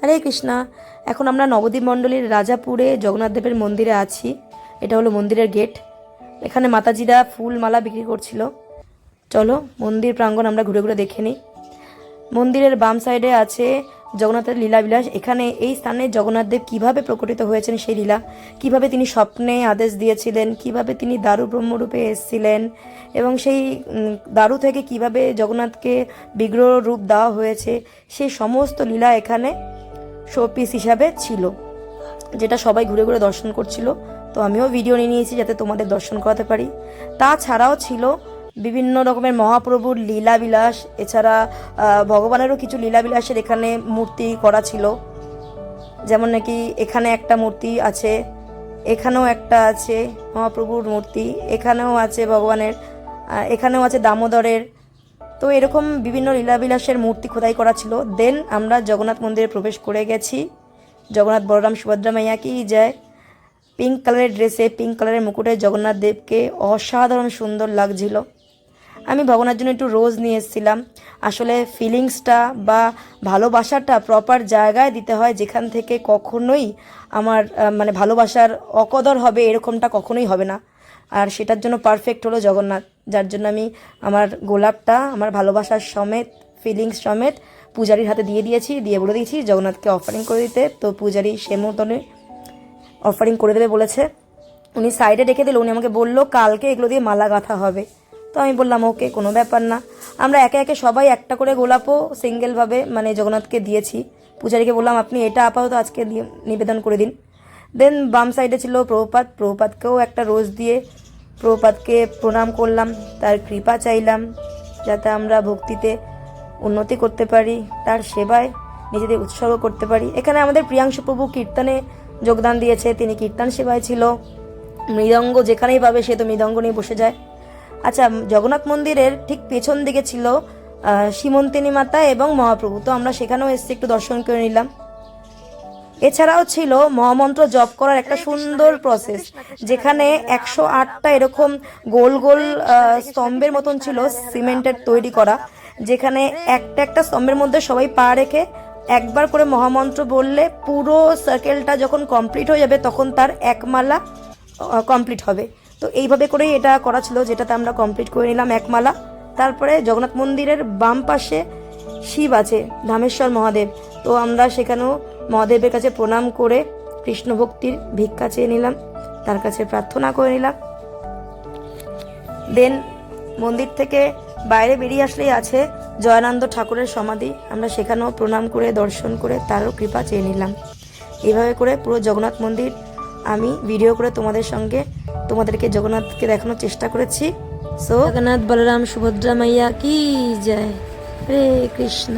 হরে কৃষ্ণা, এখন আমরা নবদ্বীপ মণ্ডলীর রাজাপুরে জগন্নাথদেবের মন্দিরে আছি। এটা হলো মন্দিরের গেট। এখানে মাতাজিরা ফুল মালা বিক্রি করছিল। চলো, মন্দির প্রাঙ্গণ আমরা ঘুরে ঘুরে দেখে নিই। মন্দিরের বাম সাইডে আছে জগন্নাথের লীলাবিলাস। এখানে এই স্থানে জগন্নাথ দেব কীভাবে প্রকটিত হয়েছেন সেই লীলা? কীভাবে তিনি স্বপ্নে আদেশ দিয়েছিলেন? কীভাবে তিনি দারু ব্রহ্মরূপে এসেছিলেন? এবং সেই দারু থেকে কীভাবে জগন্নাথকে বিগ্রহ রূপ দেওয়া হয়েছে? সেই সমস্ত লীলা এখানে শোপিস হিসাবে ছিল, যেটা সবাই ঘুরে ঘুরে দর্শন করছিল। তো আমিও ভিডিও নিয়ে নিয়েছি যাতে তোমাদের দর্শন করাতে পারি। তাছাড়াও ছিল বিভিন্ন রকমের মহাপ্রভুর লীলাবিলাস, এছাড়া ভগবানেরও কিছু লীলাবিলাসের এখানে মূর্তি করা ছিল। যেমন নাকি এখানে একটা মূর্তি আছে, এখানেও একটা আছে মহাপ্রভুর মূর্তি, এখানেও আছে ভগবানের এখানেও আছে দামোদরের তো এরকম বিভিন্ন লীলাবিলাসের মূর্তি খোদাই করা ছিল। দেন আমরা জগন্নাথ মন্দিরে প্রবেশ করে গেছি। জগন্নাথ বলরাম সুভদ্রা মাইয়া কি যায়? পিঙ্ক কালারের ড্রেসে পিঙ্ক কালারের মুকুটে জগন্নাথ দেবকে অসাধারণ সুন্দর লাগছিল। আমি ভগবানের জন্য একটু রোজ নিয়ে এসেছিলাম। আসলে ফিলিংসটা বা ভালোবাসাটা প্রপার জায়গায় দিতে হয় যেখান থেকে কখনোই আমার মানে ভালোবাসার অকদর হবে এরকমটা কখনোই হবে না। আর সেটার জন্য পারফেক্ট হলো জগন্নাথ, যার জন্য আমি আমার গোলাপটা, আমার ভালোবাসার সমেত ফিলিংস সমেত পূজারীর হাতে দিয়ে দিয়েছি, দিয়ে বলে দিয়েছি জগন্নাথকে অফারিং করে দিতে। তো পূজারি সে মতনে অফারিং করে দেবে বলেছে। উনি সাইডে রেখে দিল, উনি আমাকে বলল, কালকে এগুলো দিয়ে মালা গাঁথা হবে। তো আমি বললাম, ওকে, কোনো ব্যাপার না। আমরা একে একে সবাই একটা করে গোলাপও সিঙ্গেলভাবে মানে জগন্নাথকে দিয়েছি। পূজারীকে বললাম, আপনি এটা আপাতত আজকে দিয়ে নিবেদন করে দিন। দেন বাম সাইডে ছিল প্রভুপাত। প্রভুপাতকেও একটা রোজ দিয়ে প্রভুপাতকে প্রণাম করলাম, তার কৃপা চাইলাম, যাতে আমরা ভক্তিতে উন্নতি করতে পারি, তার সেবায় নিজেদের উৎসর্গ করতে পারি। এখানে আমাদের প্রিয়াংশু প্রভু কীর্তনে যোগদান দিয়েছে, তিনি কীর্তন সেবায় ছিল। মৃদঙ্গ যেখানেই পাবে সে তো মৃদঙ্গ নিয়ে বসে যায়। আচ্ছা জগন্নাথ মন্দিরের ঠিক পেছন দিকে ছিল সীমন্তিনী মাতা এবং মহাপ্রভু। তো আমরা সেখানেও এসে একটু দর্শন করে নিলাম। এছাড়াও ছিল মহামন্ত্র জপ করার একটা সুন্দর প্রসেস যেখানে একশো আটটা এরকম গোল গোল স্তম্ভের মতন ছিল সিমেন্টের তৈরি করা, যেখানে একটা একটা স্তম্ভের মধ্যে সবাই পা রেখে একবার করে মহামন্ত্র বললে পুরো সার্কেলটা যখন কমপ্লিট হয়ে যাবে, তখন তার এক মালা কমপ্লিট হবে। তো এইভাবে করেই এটা করা ছিল, যেটাতে আমরা কমপ্লিট করে নিলাম এক মালা। তারপরে জগন্নাথ মন্দিরের বাম পাশে শিব আছে, ধামেশ্বর মহাদেব। তো আমরা সেখানেও মহাদেবের কাছে প্রণাম করে কৃষ্ণ ভক্তির ভিক্ষা চেয়ে নিলাম, তার কাছে প্রার্থনা করে নিলাম। দেন মন্দির থেকে বাইরে বেরিয়ে আসলেই আছে জয়ানন্দ ঠাকুরের সমাধি। আমরা সেখানেও প্রণাম করে, দর্শন করে তারও কৃপা চেয়ে নিলাম। এভাবে করে পুরো জগন্নাথ মন্দির আমি ভিডিও করে তোমাদের সঙ্গে তোমাদেরকে জগন্নাথকে দেখানোর চেষ্টা করেছি। সো জগন্নাথ বলরাম, সুভদ্রা মাইয়া, কি জয়। হরে কৃষ্ণ।